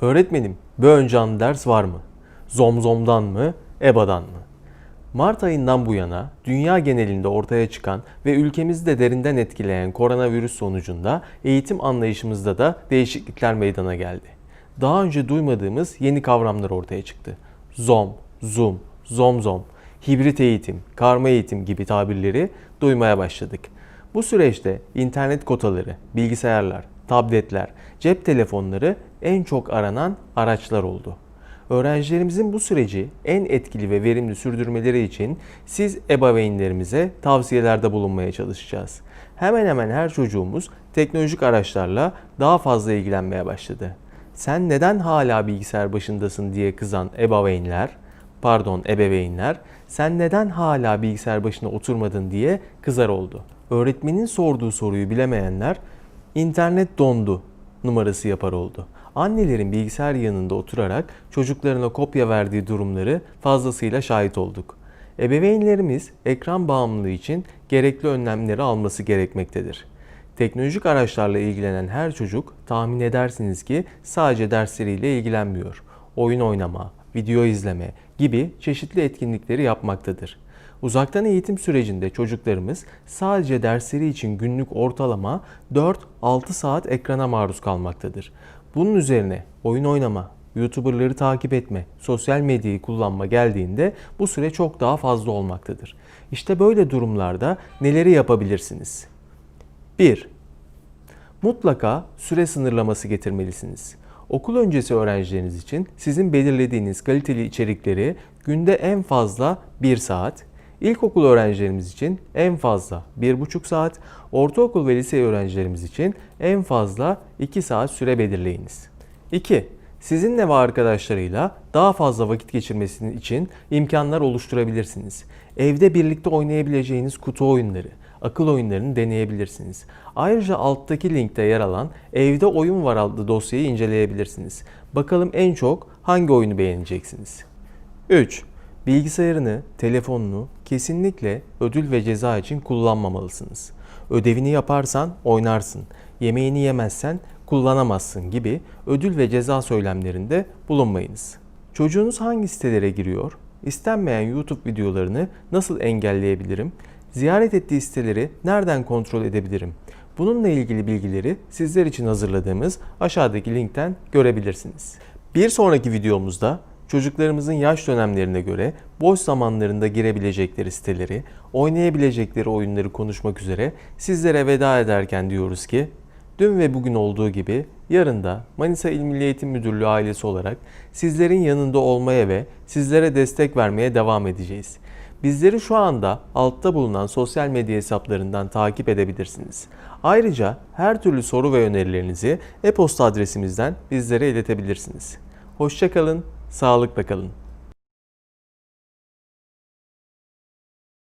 Öğretmenim, bir önce ders var mı? Zomzom'dan mı, EBA'dan mı? Mart ayından bu yana dünya genelinde ortaya çıkan ve ülkemizi de derinden etkileyen koronavirüs sonucunda eğitim anlayışımızda da değişiklikler meydana geldi. Daha önce duymadığımız yeni kavramlar ortaya çıktı. Zom, Zoom, Zomzom, hibrit eğitim, karma eğitim gibi tabirleri duymaya başladık. Bu süreçte internet kotaları, bilgisayarlar, tabletler, cep telefonları en çok aranan araçlar oldu. Öğrencilerimizin bu süreci en etkili ve verimli sürdürmeleri için siz ebeveynlerimize tavsiyelerde bulunmaya çalışacağız. Hemen hemen her çocuğumuz teknolojik araçlarla daha fazla ilgilenmeye başladı. Sen neden hala bilgisayar başındasın diye kızan ebeveynler, pardon ebeveynler, sen neden hala bilgisayar başına oturmadın diye kızar oldu. Öğretmenin sorduğu soruyu bilemeyenler internet dondu numarası yapar oldu. Annelerin bilgisayar yanında oturarak çocuklarına kopya verdiği durumları fazlasıyla şahit olduk. Ebeveynlerimiz ekran bağımlılığı için gerekli önlemleri alması gerekmektedir. Teknolojik araçlarla ilgilenen her çocuk tahmin edersiniz ki sadece dersleriyle ilgilenmiyor. Oyun oynama, video izleme gibi çeşitli etkinlikleri yapmaktadır. Uzaktan eğitim sürecinde çocuklarımız sadece dersleri için günlük ortalama 4-6 saat ekrana maruz kalmaktadır. Bunun üzerine oyun oynama, YouTuber'ları takip etme, sosyal medyayı kullanma geldiğinde bu süre çok daha fazla olmaktadır. İşte böyle durumlarda neleri yapabilirsiniz? 1. Mutlaka süre sınırlaması getirmelisiniz. Okul öncesi öğrencileriniz için sizin belirlediğiniz kaliteli içerikleri günde en fazla 1 saat, ilkokul öğrencilerimiz için en fazla 1,5 saat, ortaokul ve lise öğrencilerimiz için en fazla 2 saat süre belirleyiniz. 2. Sizinle ve arkadaşlarıyla daha fazla vakit geçirmesinin için imkanlar oluşturabilirsiniz. Evde birlikte oynayabileceğiniz kutu oyunları, akıl oyunlarını deneyebilirsiniz. Ayrıca alttaki linkte yer alan Evde Oyun Var adlı dosyayı inceleyebilirsiniz. Bakalım en çok hangi oyunu beğeneceksiniz? 3. Bilgisayarını, telefonunu kesinlikle ödül ve ceza için kullanmamalısınız. Ödevini yaparsan oynarsın, yemeğini yemezsen kullanamazsın gibi ödül ve ceza söylemlerinde bulunmayınız. Çocuğunuz hangi sitelere giriyor? İstenmeyen YouTube videolarını nasıl engelleyebilirim? Ziyaret ettiği siteleri nereden kontrol edebilirim? Bununla ilgili bilgileri sizler için hazırladığımız aşağıdaki linkten görebilirsiniz. Bir sonraki videomuzda çocuklarımızın yaş dönemlerine göre boş zamanlarında girebilecekleri siteleri, oynayabilecekleri oyunları konuşmak üzere sizlere veda ederken diyoruz ki Dün ve bugün olduğu gibi yarın da Manisa İl Milli Eğitim Müdürlüğü ailesi olarak sizlerin yanında olmaya ve sizlere destek vermeye devam edeceğiz. Bizleri şu anda altta bulunan sosyal medya hesaplarından takip edebilirsiniz. Ayrıca her türlü soru ve önerilerinizi e-posta adresimizden bizlere iletebilirsiniz. Hoşçakalın, sağlıkla kalın.